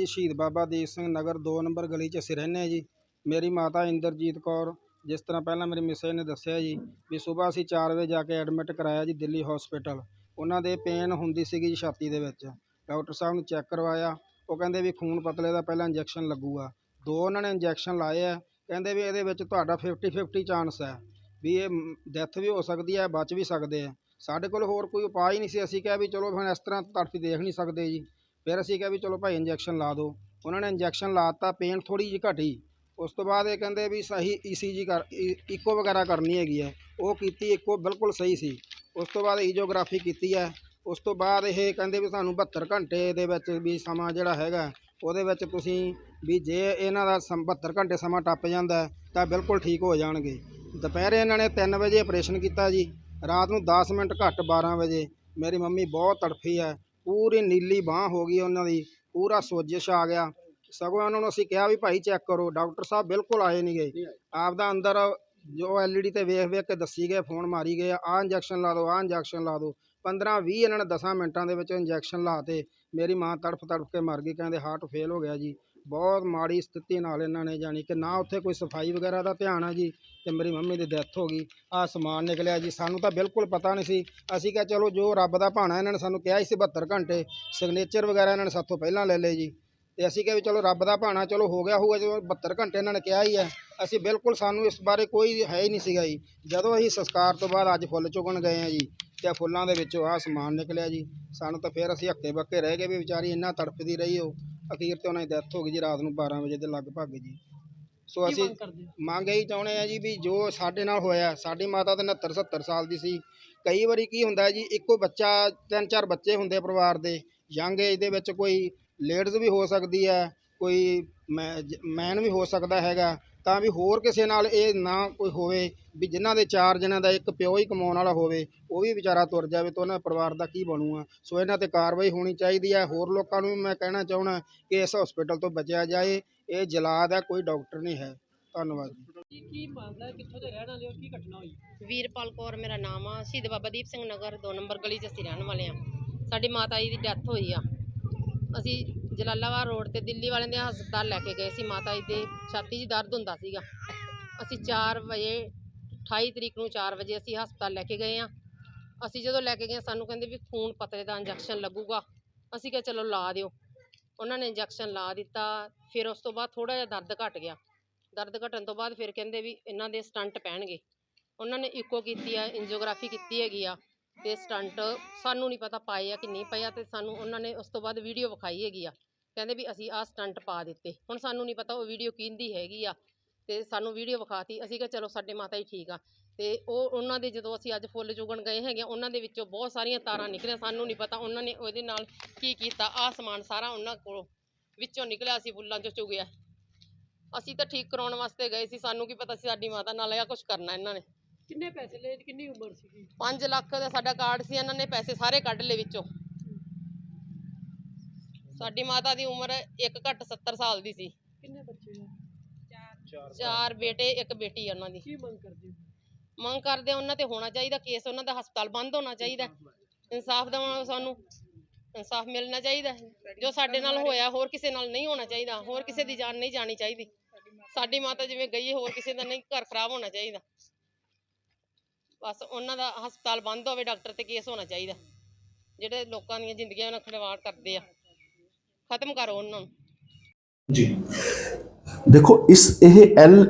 ਜੀ, ਸ਼ਹੀਦ ਬਾਬਾ ਦੀਪ ਸਿੰਘ ਨਗਰ 2 ਨੰਬਰ ਗਲੀ 'ਚ ਅਸੀਂ ਰਹਿੰਦੇ ਹਾਂ ਜੀ। ਮੇਰੀ ਮਾਤਾ ਇੰਦਰਜੀਤ ਕੌਰ, ਜਿਸ ਤਰ੍ਹਾਂ ਪਹਿਲਾਂ ਮੇਰੇ ਮਿਸੇ ਨੇ ਦੱਸਿਆ ਜੀ ਵੀ ਸਵੇਰ ਅਸੀਂ 4 ਵਜੇ ਜਾ ਕੇ ਐਡਮਿਟ ਕਰਾਇਆ ਜੀ ਦਿੱਲੀ ਹਸਪੀਟਲ ਉਹਨਾਂ ਦੇ ਪੇਨ ਹੁੰਦੀ ਸੀਗੀ ਜੀ ਛਾਤੀ ਦੇ ਵਿੱਚ। ਡਾਕਟਰ ਸਾਹਿਬ ਨੂੰ ਚੈੱਕ ਕਰਵਾਇਆ। ਉਹ ਕਹਿੰਦੇ ਵੀ ਖੂਨ ਪਤਲੇ ਦਾ ਪਹਿਲਾਂ ਇੰਜੈਕਸ਼ਨ ਲੱਗੂਗਾ। ਦੋ ਉਹਨਾਂ ਨੇ ਇੰਜੈਕਸ਼ਨ ਲਾਏ ਆ। ਕਹਿੰਦੇ ਵੀ ਇਹਦੇ ਵਿੱਚ ਤੁਹਾਡਾ 50 50 ਚਾਂਸ ਹੈ ਵੀ ਇਹ ਡੈਥ ਵੀ ਹੋ ਸਕਦੀ ਹੈ, ਬਚ ਵੀ ਸਕਦੇ ਆ। ਸਾਡੇ ਕੋਲ ਹੋਰ ਕੋਈ ਉਪਾਅ ਹੀ ਨਹੀਂ ਸੀ। ਅਸੀਂ ਕਿਹਾ ਵੀ ਚਲੋ ਹੁਣ ਇਸ ਤਰ੍ਹਾਂ ਤੜਫੀ ਦੇਖ ਨਹੀਂ ਸਕਦੇ ਜੀ। ਫਿਰ ਅਸੀਂ ਕਿਹਾ ਵੀ ਚਲੋ ਭਾਈ ਇੰਜੈਕਸ਼ਨ ਲਾ ਦਿਓ। ਉਹਨਾਂ ਨੇ ਇੰਜੈਕਸ਼ਨ ਲਾਤਾ ਪੇਨ ਥੋੜੀ ਜਿਹੀ ਘਟੀ। ਉਸ ਤੋਂ ਬਾਅਦ ਇਹ ਕਹਿੰਦੇ ਵੀ ਸਹੀ ਈਸੀਜੀ ਕਰ e, ਇਕੋ ਵਗੈਰਾ ਕਰਨੀ ਹੈਗੀ ਹੈ। ਉਹ ਕੀਤੀ ਇਕੋ ਬਿਲਕੁਲ ਸਹੀ ਸੀ। ਉਸ ਤੋਂ ਬਾਅਦ ਈਜੋਗ੍ਰਾਫੀ ਕੀਤੀ ਹੈ। ਉਸ ਤੋਂ ਬਾਅਦ ਇਹ ਕਹਿੰਦੇ ਵੀ ਸਾਨੂੰ 72 ਘੰਟੇ ਦੇ ਵਿੱਚ ਵੀ ਸਮਾਂ ਜਿਹੜਾ ਹੈਗਾ, ਉਹਦੇ ਵਿੱਚ ਤੁਸੀਂ ਵੀ ਜੇ ਇਹਨਾਂ ਦਾ ਸਮ- 72 ਘੰਟੇ ਸਮਾਂ ਟੱਪ ਜਾਂਦਾ ਤਾਂ ਬਿਲਕੁਲ ਠੀਕ ਹੋ ਜਾਣਗੇ। ਦੁਪਹਿਰੇ ਇਹਨਾਂ ਨੇ 3 ਵਜੇ ਆਪਰੇਸ਼ਨ ਕੀਤਾ ਜੀ। ਰਾਤ ਨੂੰ 10 ਮਿੰਟ ਘੱਟ 12 ਵਜੇ। ਮੇਰੀ ਮੰਮੀ ਬਹੁਤ ਤੜਫੀ ਹੈ। ਪੂਰੀ ਨੀਲੀ ਬਾਹ ਹੋ ਗਈ ਉਹਨਾਂ ਦੀ, ਪੂਰਾ ਸੋਜਿਸ਼ ਆ ਗਿਆ। ਸਗੋਂ ਉਹਨਾਂ ਨੂੰ ਅਸੀਂ ਕਿਹਾ ਵੀ ਭਾਈ ਚੈੱਕ ਕਰੋ, ਡਾਕਟਰ ਸਾਹਿਬ ਬਿਲਕੁਲ ਆਏ ਨਹੀਂ ਗਏ ਆਪਦਾ ਅੰਦਰ ਜੋ ਐਲਈਡੀ ਤੇ ਵੇਖ ਵੇਖ ਕੇ ਦੱਸੀ ਗਏ, ਫੋਨ ਮਾਰੀ ਗਏ, ਆਹ ਇੰਜੈਕਸ਼ਨ ਲਾ ਦਿਓ ਆਹ ਇੰਜੈਕਸ਼ਨ ਲਾ ਦਿਓ 15 20 ਇਹਨਾਂ ਨੇ 10 ਮਿੰਟਾਂ ਦੇ ਵਿੱਚ ਇੰਜੈਕਸ਼ਨ ਲਾਤੇ ਮੇਰੀ ਮਾਂ ਤੜਫ ਤੜਫ ਕੇ ਮਰ ਗਈ, ਕਹਿੰਦੇ ਹਾਰਟ ਫੇਲ ਹੋ ਗਿਆ ਜੀ। ਬਹੁਤ ਮਾੜੀ ਸਥਿਤੀ ਨਾਲ ਇਹਨਾਂ ਨੇ ਜਾਣੀ ਕਿ ਨਾ ਉੱਥੇ ਕੋਈ ਸਫ਼ਾਈ ਵਗੈਰਾ ਦਾ ਧਿਆਨ ਆ ਜੀ ਅਤੇ ਮੇਰੀ ਮੰਮੀ ਦੀ ਡੈਥ ਹੋ ਗਈ। ਆਹ ਸਮਾਨ ਨਿਕਲਿਆ ਜੀ। ਸਾਨੂੰ ਤਾਂ ਬਿਲਕੁਲ ਪਤਾ ਨਹੀਂ ਸੀ। ਅਸੀਂ ਕਿਹਾ, ਚਲੋ ਜੋ ਰੱਬ ਦਾ ਭਾਣਾ ਇਹਨਾਂ ਨੇ ਸਾਨੂੰ ਕਿਹਾ ਸੀ 72 ਘੰਟੇ ਸਿਗਨੇਚਰ ਵਗੈਰਾ ਇਹਨਾਂ ਨੇ ਸਾਥੋਂ ਪਹਿਲਾਂ ਲੈ ਲਏ ਜੀ। ਤੇ ਅਸੀਂ ਕਿਹਾ ਵੀ ਚਲੋ ਰੱਬ ਦਾ ਭਾਣਾ ਚਲੋ ਹੋ ਗਿਆ ਹੋਊਗਾ ਜੋ 72 ਘੰਟੇ ਇਹਨਾਂ ਨੇ ਕਿਹਾ ਹੀ ਹੈ। ਅਸੀਂ ਬਿਲਕੁਲ ਸਾਨੂੰ ਇਸ ਬਾਰੇ ਕੋਈ ਹੈ ਹੀ ਨਹੀਂ ਸੀਗਾ ਜੀ। ਜਦੋਂ ਅਸੀਂ ਸੰਸਕਾਰ ਤੋਂ ਬਾਅਦ ਅੱਜ ਫੁੱਲ ਚੁਗਣ ਗਏ ਆ ਜੀ ਤੇ ਫੁੱਲਾਂ ਦੇ ਵਿੱਚੋਂ ਆਹ ਸਮਾਨ ਨਿਕਲਿਆ ਜੀ। ਸਾਨੂੰ ਤਾਂ ਫਿਰ ਅਸੀਂ ਹੱਕੇ ਬੱਕੇ ਰਹਿ ਗਏ ਵੀ ਵਿਚਾਰੀ ਇੰਨਾ ਤੜਫਦੀ ਰਹੀ ਉਹ। ਅਖੀਰ ਤੇ ਉਹਨਾਂ ਦੀ ਡੈਥ ਹੋ ਗਈ ਜੀ ਰਾਤ ਨੂੰ 12 ਵਜੇ ਦੇ ਲਗਭਗ ਜੀ। ਸੋ ਅਸੀਂ ਮੰਗ ਇਹੀ ਚਾਹੁੰਦੇ ਆ ਜੀ ਵੀ ਜੋ ਸਾਡੇ ਨਾਲ ਹੋਇਆ ਸਾਡੀ ਮਾਤਾ ਤਾਂ 69 70 ਸਾਲ ਦੀ ਸੀ। ਕਈ ਵਾਰੀ ਕੀ ਹੁੰਦਾ ਜੀ ਇੱਕੋ ਬੱਚਾ ਤਿੰਨ ਚਾਰ ਬੱਚੇ ਹੁੰਦੇ ਪਰਿਵਾਰ ਦੇ ਯੰਗ ਏਜ ਦੇ ਵਿੱਚ ਕੋਈ ਲੇਡੀਜ਼ ਵੀ ਹੋ ਸਕਦੀ ਹੈ ਕੋਈ ਮੈਨ ਵੀ ਹੋ ਸਕਦਾ ਹੈਗਾ ਤਾਂ ਵੀ ਹੋਰ ਕਿਸੇ ਨਾਲ ਇਹ ਨਾ ਕੋਈ ਹੋਵੇ ਵੀ ਜਿਨ੍ਹਾਂ ਦੇ ਚਾਰ ਜਣਿਆਂ ਦਾ ਇੱਕ ਪਿਓ ਹੀ ਕਮਾਉਣ ਵਾਲਾ ਹੋਵੇ ਉਹ ਵੀ ਵਿਚਾਰਾ ਤੁਰ ਜਾਵੇ ਤਾਂ ਉਹਨਾਂ ਪਰਿਵਾਰ ਦਾ ਕੀ ਬਣੂਗਾ। ਸੋ ਇਹਨਾਂ ਤੇ ਕਾਰਵਾਈ ਹੋਣੀ ਚਾਹੀਦੀ ਹੈ। ਹੋਰ ਲੋਕਾਂ ਨੂੰ ਵੀ ਮੈਂ ਕਹਿਣਾ ਚਾਹਣਾ ਕਿ ਇਸ ਹਸਪੀਟਲ ਤੋਂ ਬਚਿਆ ਜਾਏ ਇਹ ਜਲਾਦ ਹੈ ਕੋਈ ਡਾਕਟਰ ਨਹੀਂ ਹੈ। ਧੰਨਵਾਦ ਜੀ। ਕੀ ਕੀ ਮਾਮਲਾ? ਕਿੱਥੋਂ ਦੇ ਰਹਿਣ ਵਾਲੇ ਹੋ? ਕੀ ਘਟਨਾ ਹੋਈ? ਵੀਰਪਾਲ ਕੌਰ ਮੇਰਾ ਨਾਮ ਆ। ਸ਼ਹੀਦ ਬਾਬਾ ਦੀਪ ਸਿੰਘ ਨਗਰ 2 ਨੰਬਰ ਗਲੀ 'ਚ ਅਸੀਂ ਰਹਿਣ ਵਾਲੇ ਆ ਸਾਡੀ ਮਾਤਾ ਜੀ ਦੀ ਡੈਥ ਹੋਈ ਆ। ਅਸੀਂ ਜਲਾਲਾਬਾਦ ਰੋਡ ਤੇ ਦਿੱਲੀ ਵਾਲਿਆਂ ਦੇ ਹਸਪਤਾਲ ਲੈ ਕੇ ਗਏ ਸੀ, ਮਾਤਾ ਜੀ ਦੇ ਛਾਤੀ 'ਚ ਦਰਦ ਹੁੰਦਾ ਸੀਗਾ। ਅਸੀਂ 4 ਵਜੇ 28 ਤਰੀਕ ਨੂੰ 4 ਵਜੇ ਅਸੀਂ ਹਸਪਤਾਲ ਲੈ ਕੇ ਗਏ ਆ ਅਸੀਂ ਜਦੋਂ ਲੈ ਕੇ ਗਏ ਸਾਨੂੰ ਕਹਿੰਦੇ ਵੀ ਖੂਨ ਪਤਲੇ ਦਾ ਇੰਜੈਕਸ਼ਨ ਲੱਗੂਗਾ। ਅਸੀਂ ਕਿਹਾ ਚਲੋ ਲਾ ਦਿਓ। ਉਹਨਾਂ ਨੇ ਇੰਜੈਕਸ਼ਨ ਲਾ ਦਿੱਤਾ, ਫਿਰ ਉਸ ਤੋਂ ਬਾਅਦ ਥੋੜਾ ਜਿਹਾ ਦਰਦ ਘਟ ਗਿਆ। ਦਰਦ ਘਟਣ ਤੋਂ ਬਾਅਦ ਫਿਰ ਕਹਿੰਦੇ ਵੀ ਇਹਨਾਂ ਦੇ ਸਟੰਟ ਪੈਣਗੇ। ਉਹਨਾਂ ਨੇ ਇਕੋ ਕੀਤੀ ਆ ਇੰਜੀਓਗ੍ਰਾਫੀ ਕੀਤੀ ਹੈਗੀ ਆ। ਤੇ ਸਟੰਟ ਸਾਨੂੰ ਨਹੀਂ ਪਤਾ ਪਾਏ ਆ ਕਿ ਨਹੀਂ ਪਏ ਆ ਤੇ ਸਾਨੂੰ ਉਹਨਾਂ ਨੇ ਉਸ ਤੋਂ ਬਾਅਦ ਵੀਡੀਓ ਵਿਖਾਈ ਹੈਗੀ ਆ। ਕਹਿੰਦੇ ਵੀ ਅਸੀਂ ਆਹ ਸਟੰਟ ਪਾ ਦਿੱਤੇ। ਹੁਣ ਸਾਨੂੰ ਨਹੀਂ ਪਤਾ ਉਹ ਵੀਡੀਓ ਕਿਹਦੀ ਹੈਗੀ ਆ ਤੇ ਸਾਨੂੰ ਵੀਡੀਓ ਵਿਖਾਤੀ। ਅਸੀਂ ਕਿਹਾ ਚਲੋ ਸਾਡੇ ਮਾਤਾ ਹੀ ਠੀਕ ਆ। ਤੇ ਉਹ ਉਹਨਾਂ ਦੇ ਜਦੋਂ ਅਸੀਂ ਅੱਜ ਫੁੱਲ ਚੁਗਣ ਗਏ ਹੈਗੇ ਆ, ਉਹਨਾਂ ਦੇ ਵਿੱਚੋਂ ਬਹੁਤ ਸਾਰੀਆਂ ਤਾਰਾਂ ਨਿਕਲੀਆਂ। ਸਾਨੂੰ ਨਹੀਂ ਪਤਾ ਉਹਨਾਂ ਨੇ ਉਹਦੇ ਨਾਲ ਕੀ ਕੀਤਾ। ਆਹ ਸਮਾਨ ਸਾਰਾ ਉਹਨਾਂ ਕੋਲੋਂ ਵਿੱਚੋਂ ਨਿਕਲਿਆ ਸੀ ਫੁੱਲਾਂ ਚੋਂ ਚੁਗਿਆ। ਅਸੀਂ ਤਾਂ ਠੀਕ ਕਰਾਉਣ ਵਾਸਤੇ ਗਏ ਸੀ। ਸਾਨੂੰ ਕੀ ਪਤਾ ਸੀ ਸਾਡੀ ਮਾਤਾ ਨਾਲ ਇਹ ਕੁਝ ਕਰਨਾ ਇਹਨਾਂ ਨੇ। ਕਿੰਨੇ ਪੈਸੇ ਲਏ ਤੇ ਕਿੰਨੀ ਉਮਰ ਸੀਗੀ? 5 ਲੱਖ ਦਾ ਸਾਡਾ ਕਾਰਡ ਸੀ ਇਹਨਾਂ ਨੇ ਪੈਸੇ ਸਾਰੇ ਕੱਢ ਲਏ ਵਿੱਚੋਂ। ਸਾਡੀ ਮਾਤਾ ਦੀ ਉਮਰ ਇੱਕ ਘੱਟ 70 ਸਾਲ ਦੀ ਸੀ। ਕਿੰਨੇ ਬੱਚੇ ਆ? ਚਾਰ ਬੇਟੇ ਇੱਕ ਬੇਟੀ ਆ ਉਹਨਾਂ ਦੀ। ਕੀ ਮੰਗ ਕਰਦੇ ਹੋ? ਮੰਗ ਕਰਦੇ ਉਹਨਾਂ ਤੇ ਹੋਣਾ ਚਾਹੀਦਾ ਕੇਸ ਉਹਨਾਂ ਦਾ ਹਸਪਤਾਲ ਬੰਦ ਹੋਣਾ ਚਾਹੀਦਾ। ਇਨਸਾਫ ਦਿਵਾਉਣਾ ਸਾਨੂੰ ਇਨਸਾਫ ਮਿਲਣਾ ਚਾਹੀਦਾ। ਜੋ ਸਾਡੇ ਨਾਲ ਹੋਇਆ ਹੋਰ ਕਿਸੇ ਨਾਲ ਨਹੀਂ ਹੋਣਾ ਚਾਹੀਦਾ। ਹੋਰ ਕਿਸੇ ਦੀ ਜਾਨ ਨਹੀਂ ਜਾਣੀ ਚਾਹੀਦੀ। ਸਾਡੀ ਮਾਤਾ ਜਿਵੇਂ ਗਈ ਹੋਰ ਕਿਸੇ ਦਾ ਨਹੀਂ ਘਰ ਖਰਾਬ ਹੋਣਾ ਚਾਹੀਦਾ। ਬਸ ਉਹਨਾਂ ਦਾ ਹਸਪਤਾਲ ਬੰਦ ਹੋਵੇ ਡਾਕਟਰ ਤੇ ਕੇਸ ਹੋਣਾ ਚਾਹੀਦਾ। ਜਿਹੜੇ ਲੋਕਾਂ ਦੀਆਂ ਜ਼ਿੰਦਗੀਆਂ ਨਾਲ ਖਿਲਵਾੜ ਕਰਦੇ ਆ। ਖਤਮ ਕਰੋ ਉਹਨਾਂ ਨੂੰ। ਜੀ। ਦੇਖੋ, ਇਸ ਇਹ ਐਲ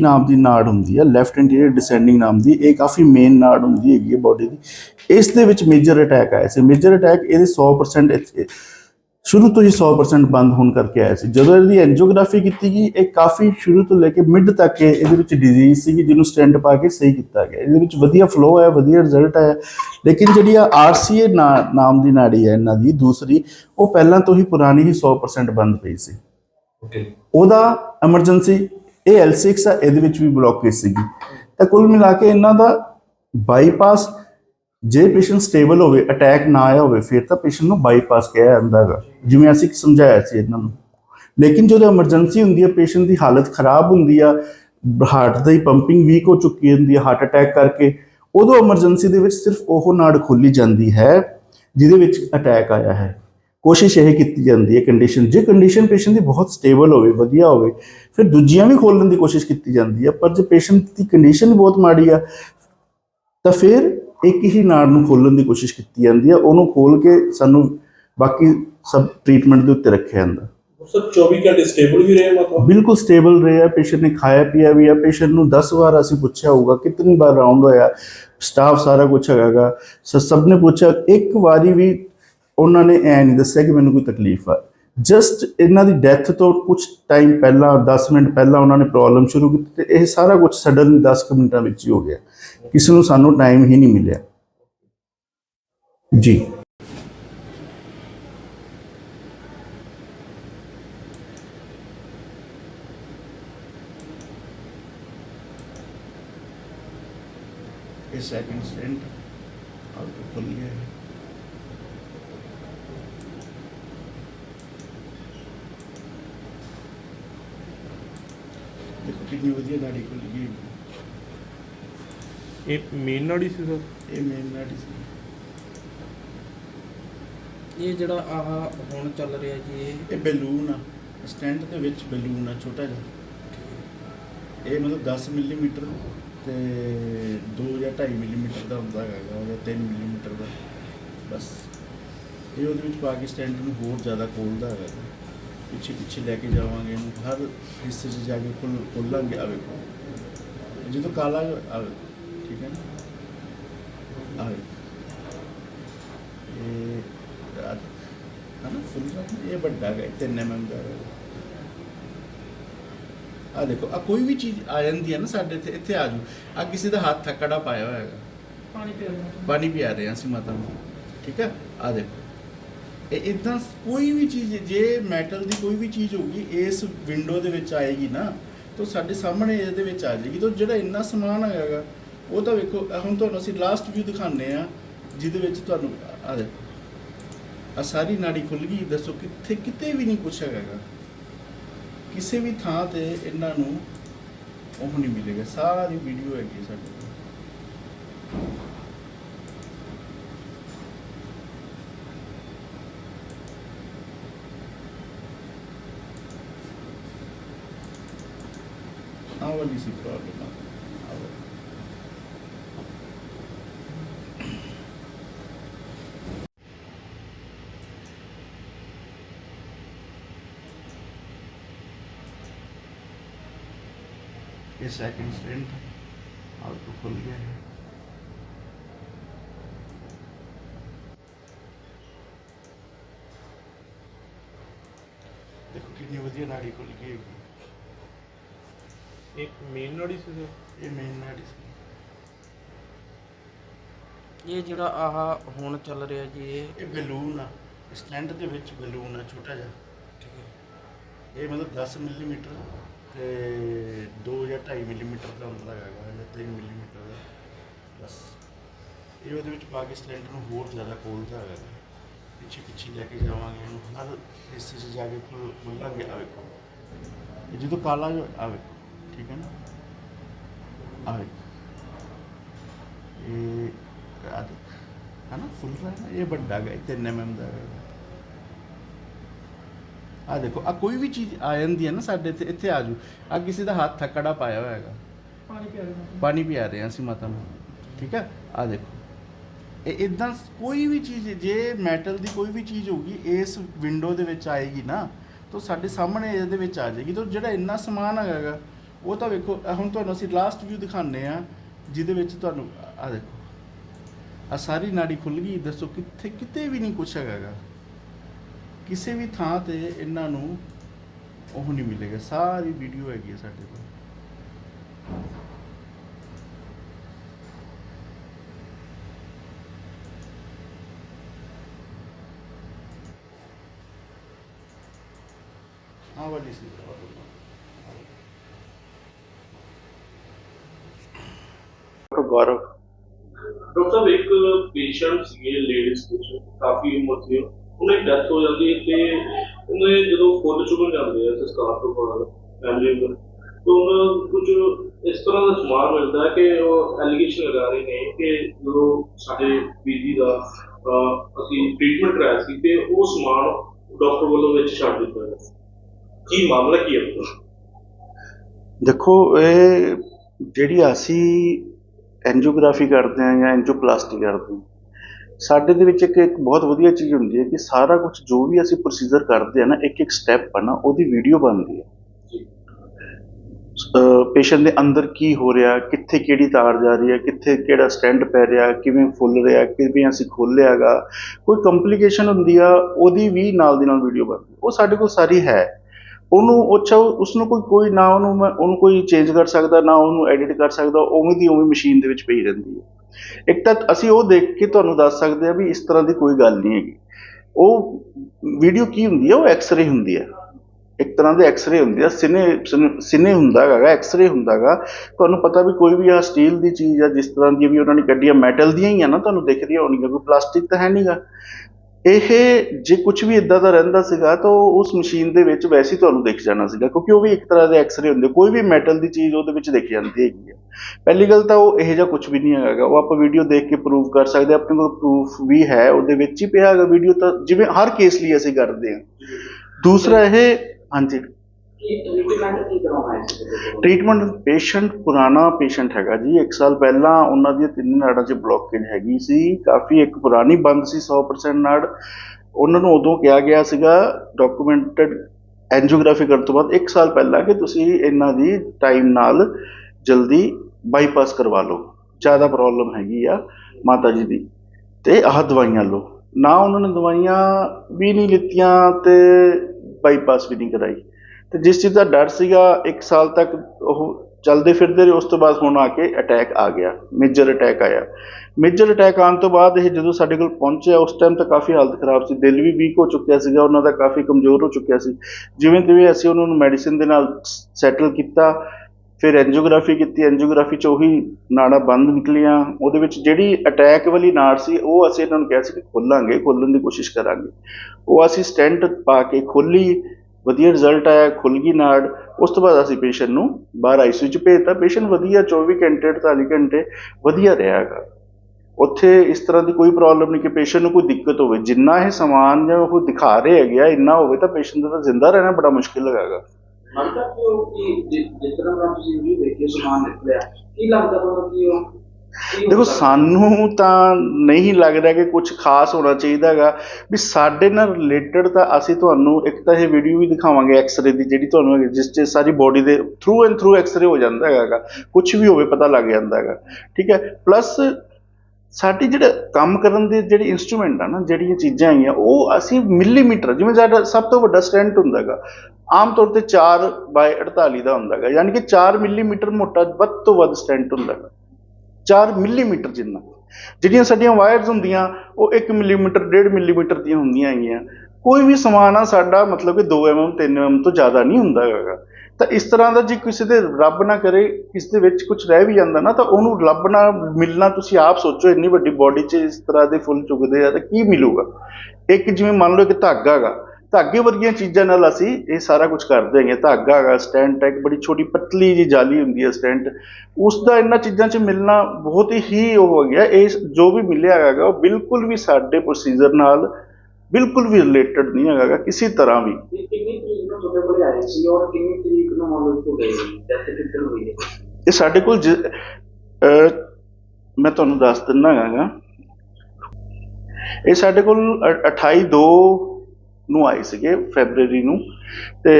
ਨਾਮ ਦੀ ਨਾੜ ਹੁੰਦੀ ਹੈ ਲੈਫਟ ਐਂਟੀਰੀਅਰ ਡਿਸੈਂਡਿੰਗ ਨਾਮ ਦੀ, ਇਹ ਕਾਫੀ ਮੇਨ ਨਾੜ ਹੁੰਦੀ ਹੈਗੀ ਹੈ ਬਾਡੀ ਦੀ। ਇਸ ਦੇ ਵਿੱਚ ਮੇਜਰ ਅਟੈਕ ਆਇਆ ਸੀ। ਮੇਜਰ ਅਟੈਕ ਇਹਦੇ 100% ਇੱਥੇ- ਸ਼ੁਰੂ ਤੋਂ ਹੀ 100% ਬੰਦ ਹੋਣ ਕਰਕੇ ਆਇਆ ਸੀ। ਜਦੋਂ ਇਹਦੀ ਐਂਜੀਓਗ੍ਰਾਫੀ ਕੀਤੀ ਗਈ ਇਹ ਕਾਫੀ ਸ਼ੁਰੂ ਤੋਂ ਲੈ ਕੇ ਮਿਡ ਤੱਕ ਇਹ- ਇਹਦੇ ਵਿੱਚ ਡਿਜ਼ੀਜ਼ ਸੀ ਜਿਹਨੂੰ ਸਟੈਂਟ ਪਾ ਕੇ ਸਹੀ ਕੀਤਾ ਗਿਆ। ਇਹਦੇ ਵਿੱਚ ਵਧੀਆ ਫਲੋ ਆਇਆ ਵਧੀਆ ਰਿਜ਼ਲਟ ਆਇਆ। ਲੇਕਿਨ ਜਿਹੜੀ ਆ ਆਰਸੀਏ ਨਾਮ ਦੀ ਨਾੜੀ ਹੈ ਇਹਨਾਂ ਦੀ ਦੂਸਰੀ ਉਹ ਪਹਿਲਾਂ ਤੋਂ ਹੀ ਪੁਰਾਣੀ ਹੀ 100% ਬੰਦ ਪਈ ਸੀ। ਉਹਦਾ ਐਮਰਜੈਂਸੀ ਇਹ L6 ਆ ਇਹਦੇ ਵਿੱਚ ਵੀ ਬਲੋਕੇਜ ਸੀਗੀ। ਤਾਂ ਕੁੱਲ ਮਿਲਾ ਕੇ ਇਹਨਾਂ ਦਾ ਬਾਈਪਾਸ ਜੇ ਪੇਸ਼ੈਂਟ ਸਟੇਬਲ ਹੋਵੇ ਅਟੈਕ ਨਾ ਆਇਆ ਹੋਵੇ, ਫਿਰ ਤਾਂ ਪੇਸ਼ੈਂਟ ਨੂੰ ਬਾਈਪਾਸ ਕਿਹਾ ਜਾਂਦਾ ਹੈਗਾ। ਜਿਵੇਂ ਅਸੀਂ ਸਮਝਾਇਆ ਸੀ ਇਹਨਾਂ ਨੂੰ। ਲੇਕਿਨ ਜਦੋਂ ਐਮਰਜੈਂਸੀ ਹੁੰਦੀ ਹੈ ਪੇਸ਼ੈਂਟ ਦੀ ਹਾਲਤ ਖਰਾਬ ਹੁੰਦੀ ਆ ਹਾਰਟ ਦੀ ਪੰਪਿੰਗ ਵੀਕ ਹੋ ਚੁੱਕੀ ਹੁੰਦੀ ਹੈ ਹਾਰਟ ਅਟੈਕ ਕਰਕੇ, ਉਦੋਂ ਐਮਰਜੈਂਸੀ ਦੇ ਵਿੱਚ ਸਿਰਫ ਉਹ ਨਾੜ ਖੋਲੀ ਜਾਂਦੀ ਹੈ, ਜਿਹਦੇ ਵਿੱਚ ਅਟੈਕ ਆਇਆ ਹੈ। ਕੋਸ਼ਿਸ਼ ਇਹ ਕੀਤੀ ਜਾਂਦੀ ਹੈ ਕੰਡੀਸ਼ਨ ਜੇ ਕੰਡੀਸ਼ਨ ਪੇਸ਼ੈਂਟ ਦੀ ਬਹੁਤ ਸਟੇਬਲ ਹੋਵੇ, ਵਧੀਆ ਹੋਵੇ, ਫਿਰ ਦੂਜੀਆਂ ਵੀ ਖੋਲਣ ਦੀ ਕੋਸ਼ਿਸ਼ ਕੀਤੀ ਜਾਂਦੀ ਹੈ। ਪਰ ਜੇ ਪੇਸ਼ੈਂਟ ਦੀ ਕੰਡੀਸ਼ਨ ਬਹੁਤ ਮਾੜੀ ਆ, ਤਾਂ ਫਿਰ ਇੱਕ ਹੀ ਨਾੜ ਨੂੰ ਖੋਲਣ ਦੀ ਕੋਸ਼ਿਸ਼ ਕੀਤੀ ਜਾਂਦੀ ਹੈ ਉਹਨੂੰ ਖੋਲ ਕੇ ਸਾਨੂੰ ਬਾਕੀ ਸਭ ਟ੍ਰੀਟਮੈਂਟ ਦੇ ਉੱਤੇ ਰੱਖਿਆ ਜਾਂਦਾ। ਸਰ 24 ਘੰਟੇ ਸਟੇਬਲ ਵੀ ਰਹੇ ਮਾਤਾ? ਬਿਲਕੁਲ ਸਟੇਬਲ ਰਿਹਾ ਪੇਸ਼ੈਂਟ ਨੇ ਖਾਇਆ ਪੀਆ ਵੀ ਆ ਪੇਸ਼ੈਂਟ ਨੂੰ 10 ਵਾਰ ਅਸੀਂ ਪੁੱਛਿਆ ਹੋਊਗਾ ਕਿੰਨੀ ਵਾਰ ਰਾਉਂਡ ਹੋਇਆ ਸਟਾਫ ਸਾਰਾ ਕੁਝ ਹੈਗਾਗਾ ਸਭ ਨੇ ਪੁੱਛਿਆ ਇੱਕ ਵਾਰੀ ਵੀ ਉਹਨਾਂ ਨੇ ਐ ਨਹੀਂ ਦੱਸਿਆ ਕਿ ਮੈਨੂੰ ਕੋਈ ਤਕਲੀਫ ਆ। ਜਸਟ ਇਹਨਾਂ ਦੀ ਡੈਥ ਤੋਂ ਕੁਝ ਟਾਈਮ ਪਹਿਲਾਂ 10 ਮਿੰਟ ਪਹਿਲਾਂ ਉਹਨਾਂ ਨੇ ਪ੍ਰੋਬਲਮ ਸ਼ੁਰੂ ਕੀਤੀ ਤੇ ਇਹ ਸਾਰਾ ਕੁਝ ਸਡਨ 10 ਕੁ ਮਿੰਟਾਂ ਵਿੱਚ ਹੀ ਹੋ ਗਿਆ। ਕਿਸੇ ਨੂੰ ਸਾਨੂੰ ਟਾਈਮ ਹੀ ਨਹੀਂ ਮਿਲਿਆ। ਜੀ। ਇਹ ਸੈਕਿੰਡ ਸਟੈਂਟ ਆਉਟ ਹੈ ਦੇਖੋ ਕਿੰਨੀ ਵਧੀਆ ਨਾੜੀ ਖੁੱਲ ਗਈ ਇਹ ਮੇਨ ਨਾੜੀ ਸੀ ਸਰ? ਇਹ ਮੇਨ ਨਾੜੀ ਸੀ। ਇਹ ਜਿਹੜਾ ਆਹ ਹੁਣ ਚੱਲ ਰਿਹਾ ਜੀ ਇਹ ਇਹ ਬੈਲੂਨ ਆ। ਸਟੈਂਡ ਦੇ ਵਿੱਚ ਬੈਲੂਨ ਆ ਛੋਟਾ ਜਿਹਾ। ਇਹ ਮਤਲਬ 10 ਮਿਲੀਮੀਟਰ ਤੇ 2 ਜਾਂ 2.5 ਮਿਲੀਮੀਟਰ ਦਾ ਹੁੰਦਾ ਹੈਗਾ ਜਾਂ 3 ਮਿਲੀਮੀਟਰ ਦਾ। ਬਸ। ਇਹ ਉਹਦੇ ਵਿੱਚ ਪਾ ਕੇ ਸਟੈਂਡ ਨੂੰ ਹੋਰ ਜ਼ਿਆਦਾ ਖੋਲਦਾ ਹੈਗਾ। ਪਿੱਛੇ ਪਿੱਛੇ ਲੈ ਕੇ ਜਾਵਾਂਗੇ ਇਹਨੂੰ ਹਰ ਹਿੱਸੇ 'ਚ ਜਾ ਕੇ ਖੋਲ ਖੋਲਾਂਗੇ ਆ ਵੇਖੋ। ਜਦੋਂ ਕਾਲਾ ਆ ਵੇਖੋ ਠੀਕ ਹੈ ਨਾ? ਆ ਵੇਖੋ। ਇਹ ਰਾਤ ਹਨਾ ਫੁੱਲ ਰਾਤ ਇਹ ਵੱਡਾ ਹੈ 3 mm ਦਾ ਆ ਦੇਖੋ ਆ ਕੋਈ ਵੀ ਚੀਜ਼ ਆ ਜਾਂਦੀ ਹੈ ਨਾ ਸਾਡੇ ਇੱਥੇ ਇੱਥੇ ਆ ਜੂ ਆ ਕਿਸੇ ਦਾ ਹੱਥ ਥੱਕੜਾ ਪਾਇਆ ਹੋਇਆ ਹੈਗਾ। ਪਾਣੀ ਪਿਆ ਰਿਹਾ ਪਾਣੀ ਪਿਆ ਰਹੇ ਹਾਂ ਅਸੀਂ ਮਾਤਾ ਨੂੰ। ਠੀਕ ਹੈ? ਆ ਦੇਖੋ। ਇਦਾਂ ਕੋਈ ਵੀ ਚੀਜ਼, ਜੇ ਮੈਟਲ ਦੀ ਕੋਈ ਵੀ ਚੀਜ਼ ਹੋਊਗੀ, ਇਸ ਵਿੰਡੋ ਦੇ ਵਿੱਚ ਆਏਗੀ ਨਾ, ਤਾਂ ਸਾਡੇ ਸਾਹਮਣੇ ਇਹਦੇ ਵਿੱਚ ਆ ਜਾਏਗੀ। ਤਾਂ ਜਿਹੜਾ ਇੰਨਾ ਸਮਾਨ ਹੈਗਾ, ਉਹ ਤਾਂ ਵੇਖੋ ਹੁਣ ਤੁਹਾਨੂੰ ਅਸੀਂ ਲਾਸਟ ਵਿਊ ਦਿਖਾਉਂਦੇ ਆ ਜਿਹਦੇ ਵਿੱਚ ਤੁਹਾਨੂੰ, ਆ ਦੇਖੋ, ਆ ਸਾਰੀ ਨਾੜੀ ਖੁੱਲ ਗਈ। ਦੱਸੋ ਕਿੱਥੇ, ਕਿਤੇ ਵੀ ਨਹੀਂ ਕੁਛ ਹੈਗਾ ਕਿਸੇ ਵੀ ਥਾਂ ਤੇ ਇਹਨਾਂ ਨੂੰ ਉਹ ਨਹੀਂ ਮਿਲੇਗਾ। ਸਾਰੀ ਵੀਡੀਓ ਹੈਗੀ ਸਾਡੇ ਕੋਲ। आवली सी प्रॉब्लम ये सेकंड स्टैंड और तो खुल गया है। देखो कितनी वजिए नाड़ी खुल गई ਇੱਕ ਮੇਨ ਨਾੜੀ ਸੀ ਸਰ? ਇਹ ਮੇਨ ਨਾੜੀ ਸੀ। ਇਹ ਜਿਹੜਾ ਆਹ ਹੁਣ ਚੱਲ ਰਿਹਾ ਜੀ ਇਹ ਇਹ ਬੈਲੂਨ ਆ। ਸਟੈਂਡ ਦੇ ਵਿੱਚ ਬੈਲੂਨ ਆ ਛੋਟਾ ਜਿਹਾ। ਇਹ ਮਤਲਬ 10 ਮਿਲੀਮੀਟਰ ਤੇ 2 ਜਾਂ 2.5 ਮਿਲੀਮੀਟਰ ਦਾ ਹੁੰਦਾ ਹੈਗਾ ਜਾਂ 3 ਮਿਲੀਮੀਟਰ ਦਾ। ਬਸ। ਇਹ ਉਹਦੇ ਵਿੱਚ ਪਾ ਕੇ ਸਟੈਂਡ ਨੂੰ ਹੋਰ ਜ਼ਿਆਦਾ ਖੋਲਦਾ ਹੈਗਾ ਪਿੱਛੇ ਪਿੱਛੇ ਲੈ ਕੇ ਜਾਵਾਂਗੇ ਇਹਨੂੰ। ਹਰ ਹਿੱਸੇ 'ਚ ਜਾ ਕੇ ਖੋਲ ਖੋਲਾਂਗੇ ਆ ਵੇਖੋ। ਇਹ ਜਦੋਂ ਕਾਲਾ ਜੋ ਆ ਵੇਖੋ। ਠੀਕ ਹੈ ਨਾ? ਆ ਵੇਖੋ ਇਹ ਆ ਦੇਖ। ਹੈ ਨਾ? ਫੁੱਲ ਰਹਾ ਇਹ ਵੱਡਾ ਹੈ 3 mm ਦਾ ਹੈਗਾ। ਆ ਦੇਖੋ ਆ ਕੋਈ ਵੀ ਚੀਜ਼ ਆ ਜਾਂਦੀ ਹੈ ਨਾ ਸਾਡੇ ਇੱਥੇ ਇੱਥੇ ਆ ਜੂ ਆ ਕਿਸੇ ਦਾ ਹੱਥ ਥੱਕੜਾ ਪਾਇਆ ਹੋਇਆ ਹੈਗਾ। ਪਾਣੀ ਪਿਆ ਰਿਹਾ। ਪਾਣੀ ਪਿਆ ਰਹੇ ਹਾਂ ਅਸੀਂ ਮਾਤਾ ਨੂੰ। ਠੀਕ ਹੈ? ਆ ਦੇਖੋ। ਇਹ ਇਦਾਂ ਕੋਈ ਵੀ ਚੀਜ਼ ਜੇ ਮੈਟਲ ਦੀ ਕੋਈ ਵੀ ਚੀਜ਼ ਹੋਊਗੀ ਇਸ ਵਿੰਡੋ ਦੇ ਵਿੱਚ ਆਏਗੀ ਨਾ ਤਾਂ ਸਾਡੇ ਸਾਹਮਣੇ ਇਹਦੇ ਵਿੱਚ ਆ ਜਾਏਗੀ। ਤਾਂ ਜਿਹੜਾ ਇੰਨਾ ਸਮਾਨ ਹੈਗਾ ਉਹ ਤਾਂ ਵੇਖੋ ਆਹ ਹੁਣ ਤੁਹਾਨੂੰ ਅਸੀਂ ਲਾਸਟ ਵਿਊ ਦਿਖਾਉਂਦੇ ਆ ਜਿਹਦੇ ਵਿੱਚ ਤੁਹਾਨੂੰ ਆ ਦੇਖੋ। ਆ ਸਾਰੀ ਨਾੜੀ ਖੁੱਲ ਗਈ, ਦੱਸੋ ਕਿੱਥੇ, ਕਿਤੇ ਵੀ ਨਹੀਂ ਕੁਛ ਹੈਗਾ ਕਿਸੇ ਵੀ ਥਾਂ ਤੇ ਇਹਨਾਂ ਨੂੰ ਉਹ ਨਹੀਂ ਮਿਲੇਗਾ। ਸਾਰੀ ਵੀਡੀਓ ਹੈਗੀ ਹੈ ਸਾਡੇ ਕੋਲ ਆਹ ਵਾਲੀ ਸੀ ਪ੍ਰੋਬਲਮ ਗੌਰਵ ਡਾਕਟਰ ਸਾਹਿਬ ਇੱਕ ਪੇਸ਼ੈਂਟ ਸੀਗੇ ਲੇਡੀਜ਼ ਪੇਸ਼ੈਂਟ ਕਾਫੀ ਉਮਰ ਸੀ ਉਹਨੇ ਡੈਥ ਹੋ ਜਾਂਦੀ ਹੈ ਤੇ ਉਹਨੇ ਜਦੋਂ ਫੁੱਲ ਚੁਗਣ ਜਾਂਦੇ ਆ ਸੰਸਕਾਰ ਤੋਂ ਬਾਅਦ ਫੈਮਿਲੀ ਨੂੰ ਤਾਂ ਉਹਨਾਂ ਕੁਝ ਇਸ ਤਰ੍ਹਾਂ ਦਾ ਸਮਾਨ ਮਿਲਦਾ ਕਿ ਉਹ ਐਲੀਗੇਸ਼ਨ ਲਗਾ ਰਹੇ ਨੇ ਕਿ ਜਦੋਂ ਸਾਡੇ ਬੀਜੀ ਦਾ ਅਸੀਂ ਟ੍ਰੀਟਮੈਂਟ ਕਰਾਇਆ ਸੀ ਤੇ ਉਹ ਸਮਾਨ ਡਾਕਟਰ ਵੱਲੋਂ ਵਿੱਚ ਛੱਡ ਦਿੱਤਾ ਗਿਆ ਕੀ ਮਾਮਲਾ ਕੀ ਹੈ? ਦੇਖੋ ਇਹ ਜਿਹੜੀ ਅਸੀਂ ਐਂਜੀਓਗ੍ਰਾਫੀ ਕਰਦੇ ਹਾਂ ਜਾਂ ਐਂਜੀਓਪਲਾਸਟੀ ਕਰਦੇ ਹਾਂ। ਸਾਡੇ ਦੇ ਵਿੱਚ ਇੱਕ ਇੱਕ ਬਹੁਤ ਵਧੀਆ ਚੀਜ਼ ਹੁੰਦੀ ਹੈ ਕਿ ਸਾਰਾ ਕੁਝ ਜੋ ਵੀ ਅਸੀਂ ਪ੍ਰੋਸੀਜਰ ਕਰਦੇ ਆ ਨਾ, ਇੱਕ ਇੱਕ ਸਟੈਪ ਆ ਨਾ, ਉਹਦੀ ਵੀਡੀਓ ਬਣਦੀ ਹੈ। ਪੇਸ਼ੈਂਟ ਦੇ ਅੰਦਰ ਕੀ ਹੋ ਰਿਹਾ, ਕਿੱਥੇ ਕਿਹੜੀ ਤਾਰ ਜਾ ਰਹੀ ਹੈ, ਕਿੱਥੇ ਕਿਹੜਾ ਸਟੈਂਡ ਪੈ ਰਿਹਾ, ਕਿਵੇਂ ਫੁੱਲ ਰਿਹਾ, ਕਿਵੇਂ ਅਸੀਂ ਖੋਲ੍ਹਿਆਗਾ। ਕੋਈ ਕੰਪਲਿਕੇਸ਼ਨ ਹੁੰਦੀ ਆ, ਉਹਦੀ ਵੀ ਨਾਲ ਦੀ ਨਾਲ ਵੀਡੀਓ ਬਣਦੀ ਉਹ ਸਾਡੇ ਕੋਲ ਸਾਰੀ ਹੈ। ਉਹਨੂੰ ਅੱਛਾ ਉਸ ਨੂੰ ਕੋਈ ਕੋਈ ਨਾ ਉਹਨੂੰ ਮੈਂ, ਉਹਨੂੰ ਕੋਈ ਚੇਂਜ ਕਰ ਸਕਦਾ, ਨਾ ਉਹਨੂੰ ਐਡਿਟ ਕਰ ਸਕਦਾ, ਉਵੇਂ ਦੀ ਉਵੇਂ ਮਸ਼ੀਨ ਦੇ ਵਿੱਚ ਪਈ ਰਹਿੰਦੀ ਹੈ। ਇੱਕ ਤਾਂ ਅਸੀਂ ਉਹ ਦੇਖ ਕੇ ਤੁਹਾਨੂੰ ਦੱਸ ਸਕਦੇ ਆ ਵੀ ਇਸ ਤਰ੍ਹਾਂ ਦੀ ਕੋਈ ਗੱਲ ਨਹੀਂ ਹੈਗੀ। ਉਹ ਵੀਡੀਓ ਕੀ ਹੁੰਦੀ ਹੈ? ਉਹ ਐਕਸ-ਰੇ ਹੁੰਦੀ ਹੈ। ਇੱਕ ਤਰ੍ਹਾਂ ਦੇ ਐਕਸ-ਰੇ ਹੁੰਦੀ ਆ ਸਿਨੇ, ਸਿਨ- ਸਿਨੇ ਹੁੰਦਾ ਹੈਗਾ ਐਕਸ-ਰੇ ਹੁੰਦਾ ਹੈਗਾ। ਤੁਹਾਨੂੰ ਪਤਾ ਵੀ ਕੋਈ ਵੀ ਆ ਸਟੀਲ ਦੀ ਚੀਜ਼ ਆ, ਜਿਸ ਤਰ੍ਹਾਂ ਦੀ ਵੀ ਉਹਨਾਂ ਨੇ ਕੱਢੀਆਂ ਮੈਟਲ ਦੀਆਂ ਹੀ ਆ ਨਾ, ਤੁਹਾਨੂੰ ਦਿਖ ਰਹੀਆਂ ਹੋਣਗੀਆਂ, ਕੋਈ ਪਲਾਸਟਿਕ ਤਾਂ ਹੈ ਨਹੀਂਗਾ ਇਹ ਜੇ ਕੁਝ ਵੀ ਇਦਾਂ ਦਾ ਰਹਿੰਦਾ ਸੀਗਾ, ਤਾਂ ਉਹ ਉਸ ਮਸ਼ੀਨ ਦੇ ਵਿੱਚ ਵੈਸੇ ਹੀ ਤੁਹਾਨੂੰ ਦਿਖ ਜਾਣਾ ਸੀਗਾ, ਕਿਉਂਕਿ ਉਹ ਵੀ ਇੱਕ ਤਰ੍ਹਾਂ ਦੇ ਐਕਸ-ਰੇ ਹੁੰਦੇ, ਕੋਈ ਵੀ ਮੈਟਲ ਦੀ ਚੀਜ਼ ਉਹਦੇ ਵਿੱਚ ਦੇਖੀ ਜਾਂਦੀ ਹੈਗੀ ਆ। ਪਹਿਲੀ ਗੱਲ ਤਾਂ ਉਹ ਇਹੋ ਜਿਹਾ ਕੁਝ ਵੀ ਨਹੀਂ ਹੈਗਾ, ਉਹ ਆਪਾਂ ਵੀਡੀਓ ਦੇਖ ਕੇ ਪ੍ਰੂਵ ਕਰ ਸਕਦੇ ਆਪਣੇ ਕੋਲ ਪ੍ਰੂਫ ਵੀ ਹੈ, ਉਹਦੇ ਵਿੱਚ ਹੀ ਪਿਆ ਹੈਗਾ ਵੀਡੀਓ ਤਾਂ, ਜਿਵੇਂ ਹਰ ਕੇਸ ਲਈ ਅਸੀਂ ਕਰਦੇ ਹਾਂ। ਦੂਸਰਾ ਇਹ, ਹਾਂਜੀ। ਟ੍ਰੀਟਮੈਂਟ ਪੇਸ਼ੈਂਟ ਪੁਰਾਣਾ ਪੇਸ਼ੈਂਟ ਹੈਗਾ ਜੀ। 1 ਸਾਲ ਪਹਿਲਾਂ ਉਹਨਾਂ ਦੀਆਂ ਤਿੰਨ ਨਾੜਾਂ 'ਚ ਬਲੌਕੇਜ ਹੈਗੀ ਸੀ। ਕਾਫੀ ਇੱਕ ਪੁਰਾਣੀ ਬੰਦ ਸੀ 100% ਨਾੜ। ਉਹਨਾਂ ਨੂੰ ਉਦੋਂ ਕਿਹਾ ਗਿਆ ਸੀਗਾ ਡਾਕੂਮੈਂਟਡ ਐਂਜੀਓਗ੍ਰਾਫੀ ਕਰਨ ਤੋਂ ਬਾਅਦ 1 ਸਾਲ ਪਹਿਲਾਂ ਕਿ ਤੁਸੀਂ ਇਹਨਾਂ ਦੀ ਟਾਈਮ ਨਾਲ ਜਲਦੀ ਬਾਈਪਾਸ ਕਰਵਾ ਲਓ। ਜ਼ਿਆਦਾ ਪ੍ਰੋਬਲਮ ਹੈਗੀ ਆ ਮਾਤਾ ਜੀ ਦੀ। ਤੇ ਆਹ ਦਵਾਈਆਂ ਲਓ। ਨਾ ਉਹਨਾਂ ਨੇ ਦਵਾਈਆਂ ਵੀ ਨਹੀਂ ਲਿੱਤੀਆਂ ਤੇ ਬਾਈਪਾਸ ਵੀ ਨਹੀਂ ਕਰਾਈ। ਤੇ ਜਿਸ ਚੀਜ਼ ਦਾ ਡਰ ਸੀਗਾ 1 ਸਾਲ ਤੱਕ ਉਹ ਚੱਲਦੇ ਫਿਰਦੇ ਰਹੇ, ਉਸ ਤੋਂ ਬਾਅਦ ਹੁਣ ਆ ਕੇ ਅਟੈਕ ਆ ਗਿਆ ਮੇਜਰ ਅਟੈਕ ਆਇਆ। ਮੇਜਰ ਅਟੈਕ ਆਉਣ ਤੋਂ ਬਾਅਦ ਇਹ ਜਦੋਂ ਸਾਡੇ ਕੋਲ ਪਹੁੰਚਿਆ, ਉਸ ਟਾਈਮ ਤਾਂ ਕਾਫੀ ਹਾਲਤ ਖਰਾਬ ਸੀ, ਦਿਲ ਵੀ ਵੀਕ ਹੋ ਚੁੱਕਿਆ ਸੀਗਾ, ਉਹਨਾਂ ਦਾ ਕਾਫੀ ਕਮਜ਼ੋਰ ਹੋ ਚੁੱਕਿਆ ਸੀ। ਜਿਵੇਂ ਤਿਵੇਂ ਅਸੀਂ ਉਹਨਾਂ ਨੂੰ ਮੈਡੀਸਿਨ ਦੇ ਨਾਲ ਸੈਟਲ ਕੀਤਾ, ਫਿਰ ਐਂਜੀਓਗ੍ਰਾਫੀ ਕੀਤੀ ਐਂਜੀਓਗ੍ਰਾਫੀ ਚ ਉਹੀ ਨਾੜਾਂ ਬੰਦ ਨਿਕਲੀਆਂ, ਉਹਦੇ ਵਿੱਚ ਜਿਹੜੀ ਅਟੈਕ ਵਾਲੀ ਨਾੜ ਸੀ, ਉਹ ਅਸੀਂ ਇਹਨਾਂ ਨੂੰ ਕਿਹਾ ਸੀ ਕਿ ਖੋਲਾਂਗੇ, ਖੋਲਣ ਦੀ ਕੋਸ਼ਿਸ਼ ਕਰਾਂਗੇ। ਉਹ ਅਸੀਂ ਸਟੈਂਟ ਪਾ ਕੇ ਖੋਲੀ ਵਧੀਆ ਰਿਜ਼ਲਟ ਆਇਆ ਖੁੱਲ ਗਈ ਨਾੜ। ਉਸ ਤੋਂ ਬਾਅਦ ਅਸੀਂ ਪੇਸ਼ੈਂਟ ਨੂੰ ਬਾਹਰ ਆਈਸੀਯੂ ਚ ਭੇਜਤਾ। ਪੇਸ਼ੈਂਟ ਵਧੀਆ 24 ਘੰਟੇ 48 ਘੰਟੇ ਵਧੀਆ ਰਿਹਾ ਹੈਗਾ। ਉੱਥੇ ਇਸ ਤਰ੍ਹਾਂ ਦੀ ਕੋਈ ਪ੍ਰੋਬਲਮ ਨਹੀਂ ਕਿ ਪੇਸ਼ੈਂਟ ਨੂੰ ਕੋਈ ਦਿੱਕਤ ਹੋਵੇ। ਜਿੰਨਾ ਇਹ ਸਮਾਨ ਜਾਂ ਉਹ ਦਿਖਾ ਰਹੇ ਹੈਗੇ ਆ, ਇੰਨਾ ਹੋਵੇ ਤਾਂ ਪੇਸ਼ੈਂਟ ਦਾ ਜ਼ਿੰਦਾ ਰਹਿਣਾ ਬੜਾ ਮੁਸ਼ਕਿਲ ਹੈਗਾ ਲੱਗਦਾ ਕਿ ਜਿਸ ਤਰ੍ਹਾਂ ਤੁਸੀਂ ਵੀ ਵੇਖਿਆ ਸਮਾਨ ਨਿਕਲਿਆ, ਕੀ ਲੱਗਦਾ ਤੁਹਾਨੂੰ ਕਿ ਉਹ ਦੇਖੋ? ਸਾਨੂੰ ਤਾਂ ਨਹੀਂ ਲੱਗ ਰਿਹਾ ਕਿ ਕੁਝ ਖਾਸ ਹੋਣਾ ਚਾਹੀਦਾ ਹੈਗਾ। ਵੀ ਸਾਡੇ ਨਾਲ ਰਿਲੇਟਡ ਤਾਂ ਅਸੀਂ ਤੁਹਾਨੂੰ ਇੱਕ ਤਾਂ ਇਹ ਵੀਡੀਓ ਵੀ ਦਿਖਾਵਾਂਗੇ ਐਕਸ-ਰੇ ਦੀ ਜਿਹੜੀ ਤੁਹਾਨੂੰ ਜਿਸ 'ਚ ਸਾਰੀ ਬੋਡੀ ਦੇ ਥਰੂ ਐਂਡ ਥਰੂ ਐਕਸ-ਰੇ ਹੋ ਜਾਂਦਾ ਹੈਗਾ ਕੁਝ ਵੀ ਹੋਵੇ ਪਤਾ ਲੱਗ ਜਾਂਦਾ ਹੈਗਾ। ਠੀਕ ਹੈ? ਪਲੱਸ ਸਾਡੀ ਜਿਹੜਾ ਕੰਮ ਕਰਨ ਦੇ ਜਿਹੜੇ ਇਨਸਟਰੂਮੈਂਟ ਆ ਨਾ ਜਿਹੜੀਆਂ ਚੀਜ਼ਾਂ ਹੈਗੀਆਂ ਉਹ ਅਸੀਂ ਮਿਲੀਮੀਟਰ ਜਿਵੇਂ ਸਾਡਾ ਸਭ ਤੋਂ ਵੱਡਾ ਸਟੈਂਟ ਹੁੰਦਾ ਹੈਗਾ ਆਮ ਤੌਰ ਤੇ 4 ਬਾਈ 48 ਦਾ ਹੁੰਦਾ ਹੈਗਾ। ਯਾਨੀ ਕਿ 4 ਮਿਲੀਮੀਟਰ ਮੋਟਾ ਵੱਧ ਤੋਂ ਵੱਧ ਸਟੈਂਟ ਹੁੰਦਾ ਹੈਗਾ। 4 ਮਿਲੀਮੀਟਰ ਜਿੰਨਾ। ਜਿਹੜੀਆਂ ਸਾਡੀਆਂ ਵਾਇਰਸ ਹੁੰਦੀਆਂ, ਉਹ 1 ਮਿਲੀਮੀਟਰ 1.5 ਮਿਲੀਮੀਟਰ ਦੀਆਂ ਹੁੰਦੀਆਂ ਹੈਗੀਆਂ। ਕੋਈ ਵੀ ਸਮਾਨ ਆ, ਸਾਡਾ ਮਤਲਬ ਕਿ 2 mm 3 mm ਤੋਂ ਜ਼ਿਆਦਾ ਨਹੀਂ ਹੁੰਦਾ ਹੈਗਾ। ਤਾਂ ਇਸ ਤਰ੍ਹਾਂ ਦਾ ਜੇ ਕਿਸੇ ਦੇ ਰੱਬ ਨਾ ਕਰੇ, ਇਸ ਦੇ ਵਿੱਚ ਕੁਝ ਰਹਿ ਵੀ ਜਾਂਦਾ ਨਾ, ਤਾਂ ਉਹਨੂੰ ਰੱਬ ਲੱਭਣਾ ਮਿਲਣਾ ਤੁਸੀਂ ਆਪ ਸੋਚੋ, ਇੰਨੀ ਵੱਡੀ ਬਾਡੀ 'ਚ ਇਸ ਤਰ੍ਹਾਂ ਦੇ ਫੁੱਲ ਚੁਗਦੇ ਆ, ਤਾਂ ਕੀ ਮਿਲੂਗਾ? ਇੱਕ ਜਿਵੇਂ ਮੰਨ ਲਓ ਇੱਕ ਧਾਗਾ ਹੈਗਾ ਧਾਗੇ ਵਰਗੀਆਂ ਚੀਜ਼ਾਂ ਨਾਲ ਅਸੀਂ ਇਹ ਸਾਰਾ ਕੁਝ ਕਰਦੇ ਹੈਗੇ। ਧਾਗਾ ਹੈਗਾ ਸਟੈਂਟ ਹੈ ਇੱਕ ਬੜੀ ਛੋਟੀ ਪਤਲੀ ਜੀ ਜਾਲੀ ਹੁੰਦੀ ਹੈ ਸਟੈਂਟ ਉਸ ਦਾ ਇਹਨਾਂ ਚੀਜ਼ਾਂ 'ਚ ਮਿਲਣਾ ਬਹੁਤ ਹੀ ਉਹ ਹੋ ਗਿਆ। ਇਹ ਜੋ ਵੀ ਮਿਲਿਆ ਹੈਗਾ ਉਹ ਬਿਲਕੁਲ ਵੀ ਸਾਡੇ ਪ੍ਰੋਸੀਜਰ ਨਾਲ ਬਿਲਕੁਲ ਵੀ ਰਿਲੇਟਡ ਨਹੀਂ ਹੈਗਾ ਕਿਸੇ ਤਰ੍ਹਾਂ ਵੀ। ਇਹ ਕਿੰਨੀ ਤਰੀਕ ਨੂੰ ਤੁਹਾਡੇ ਕੋਲ ਆਏ ਸੀ ਔਰ ਕਿੰਨੀ ਤਰੀਕ ਨੂੰ ਗਏ ਹੋਈ ਹੈ? ਇਹ ਸਾਡੇ ਕੋਲ ਮੈਂ ਤੁਹਾਨੂੰ ਦੱਸ ਦਿੰਦਾ ਹੈਗਾ ਇਹ ਸਾਡੇ ਕੋਲ ਅ- 28 2 ਨੂੰ ਆਏ ਸੀਗੇ ਫੈਬਰੂਅਰੀ ਨੂੰ। ਤੇ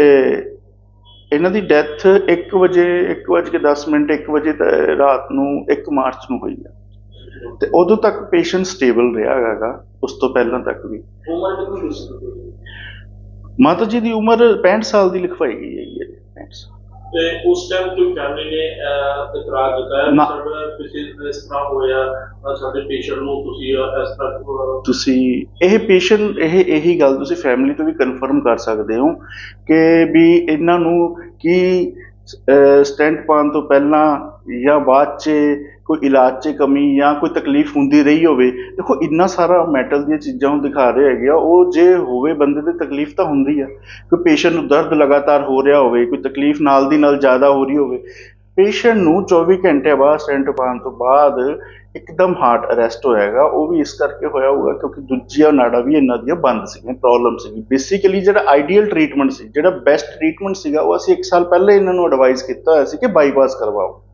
ਇਹਨਾਂ ਦੀ ਡੈਥ 1 ਵਜੇ 1 ਵਜੇ ਕੇ 10 ਮਿੰਟ 1 ਵਜੇ ਰਾਤ ਨੂੰ 1 ਮਾਰਚ ਨੂੰ ਹੋਈ ਹੈ ਤੇ ਉਦੋਂ ਤੱਕ ਪੇਸ਼ੈਂਟ ਸਟੇਬਲ ਰਿਹਾ ਹੈਗਾ ਉਸ ਤੋਂ ਪਹਿਲਾਂ ਤੱਕ ਵੀ। ਉਮਰ ਕਿੰਨੀ ਸੀ? ਤੁਹਾਡੀ? ਮਾਤਾ ਜੀ ਦੀ ਉਮਰ 65 ਸਾਲ ਦੀ ਲਿਖਵਾਈ ਗਈ ਹੈ 65 ਸਾਲ ਤੇ ਉਸ ਟਾਈਮ ਕੋਈ ਫੈਮਿਲੀ ਨੇ ਇਤਰਾਜ਼ ਨਾ। ਸਾਡਾ ਕਿਸੇ ਇਸ ਤਰ੍ਹਾਂ ਹੋਇਆ ਅਹ, ਸਾਡੇ ਪੇਸ਼ੈਂਟ ਨੂੰ ਤੁਸੀਂ ਅਹ, ਇਸ ਤਰ੍ਹਾਂ ਅਹ, ਤੁਸੀਂ ਇਹ ਪੇਸ਼ੈਂਟ ਇਹ ਇਹੀ ਗੱਲ ਤੁਸੀਂ ਫੈਮਿਲੀ ਤੋਂ ਵੀ ਕਨਫਰਮ ਕਰ ਸਕਦੇ ਹੋ ਕਿ ਵੀ ਇਹਨਾਂ ਨੂੰ ਕੀ ਸਟੈਂਟ ਪਾਉਣ ਤੋਂ ਪਹਿਲਾਂ ਜਾਂ ਬਾਅਦ 'ਚ ਕੋਈ ਇਲਾਜ 'ਚ ਕਮੀ ਜਾਂ ਕੋਈ ਤਕਲੀਫ ਹੁੰਦੀ ਰਹੀ ਹੋਵੇ, ਦੇਖੋ ਇੰਨਾ ਸਾਰਾ ਮੈਟਲ ਦੀਆਂ ਚੀਜ਼ਾਂ ਉਹ ਦਿਖਾ ਰਹੇ ਹੈਗੇ ਆ, ਉਹ ਜੇ ਹੋਵੇ ਬੰਦੇ ਤੇ ਤਕਲੀਫ ਤਾਂ ਹੁੰਦੀ ਆ। ਕੋਈ ਪੇਸ਼ੈਂਟ ਨੂੰ ਦਰਦ ਲਗਾਤਾਰ ਹੋ ਰਿਹਾ ਹੋਵੇ, ਕੋਈ ਤਕਲੀਫ ਨਾਲ ਦੀ ਨਾਲ ਜ਼ਿਆਦਾ ਹੋ ਰਹੀ ਹੋਵੇ ਪੇਸ਼ੈਂਟ ਨੂੰ 24 ਘੰਟੇ ਬਾਅਦ ਸਟੈਂਟ ਪਾਉਣ ਤੋਂ ਬਾਅਦ ਇੱਕਦਮ ਹਾਰਟ ਅਰੈਸਟ ਹੋਇਆਗਾ, ਉਹ ਵੀ ਇਸ ਕਰਕੇ ਹੋਇਆ ਹੋਊਗਾ ਕਿਉਂਕਿ ਦੂਜੀਆਂ ਨਾੜਾਂ ਵੀ ਇਹਨਾਂ ਦੀਆਂ ਬੰਦ ਸੀਗੀਆਂ ਪ੍ਰੋਬਲਮ ਸੀਗੀ। ਬੇਸਿਕਲੀ ਜਿਹੜਾ ਆਈਡੀਅਲ ਟ੍ਰੀਟਮੈਂਟ ਸੀ, ਜਿਹੜਾ ਬੈਸਟ ਟ੍ਰੀਟਮੈਂਟ ਸੀਗਾ, ਉਹ ਅਸੀਂ 1 ਸਾਲ ਪਹਿਲਾਂ ਇਹਨਾਂ ਨੂੰ ਐਡਵਾਈਸ ਕੀਤਾ ਹੋਇਆ ਸੀ ਕਿ ਬਾਈਪਾਸ ਕਰਵਾਓ।